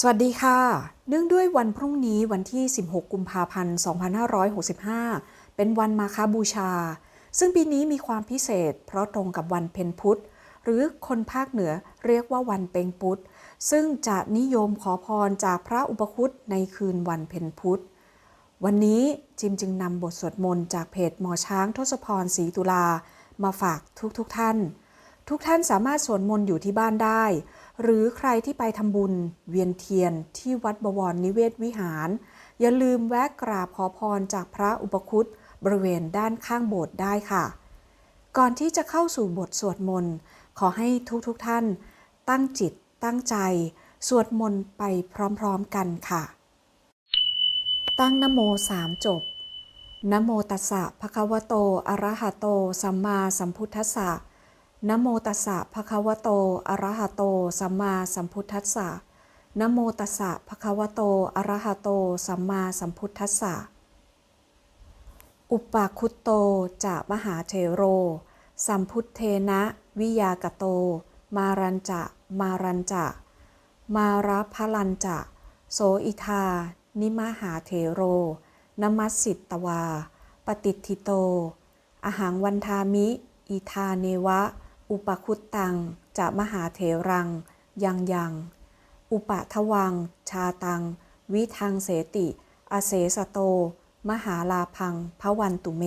สวัสดีค่ะ เนื่องด้วยวันพรุ่งนี้วันที่ 16 กุมภาพันธ์ 2565 เป็นวันมาคาบูชา ซึ่งปีนี้มีความพิเศษ เพราะตรงกับวันเพ็ญพุธ หรือคนภาคเหนือเรียกว่าวันเป็งพุธ ซึ่งจะนิยมขอพรจากพระอุปคุตในคืนวันเพ็ญพุธ วันนี้จิมจึงนำบทสวดมนต์จากเพจหมอช้างทศพรศรีตุลา มาฝากทุกๆทท่าน ทุกท่านสามารถสวดมนต์อยู่ที่บ้านได้ หรือใครที่ไปทำบุญเวียนเทียนที่วัดบวรนิเวศวิหาร อย่าลืมแวะกราบขอพรจากพระอุปคุตบริเวณด้านข้างโบสถ์ได้ค่ะ ก่อนที่จะเข้าสู่บทสวดมนต์ขอให้ทุกๆทท่าน ตั้งจิตตั้งใจ สวดมนต์ไปพร้อมๆกันค่ะ ตั้งนโมสามจบนโมตัสสะภะคะวะโต อะระหะโต สัมมาสัมพุทธัสสะ นโมตัสสะภะคะวะโต อะระหะโต สัมมาสัมพุทธัสสะนโมตัสสะภะคะวะโต อะระหะโต สัมมาสัมพุทธัสสะ อุปาคุตโต จะมหาเทโร สัมพุทเทนะ วิยากโต มารันจะ มารันจะ มาราพลันจะ โสอิทา นิมหาเทโร นมัสสิตตวา ปฏิทิโต อหังวันทามิ อิทาเนวะ อุปคุตตัง จะมหาเถรัง ยังยัง อุปะทวัง ชาตัง วิทังเสติ อเสสโต มหาลาพังพระวันตุเม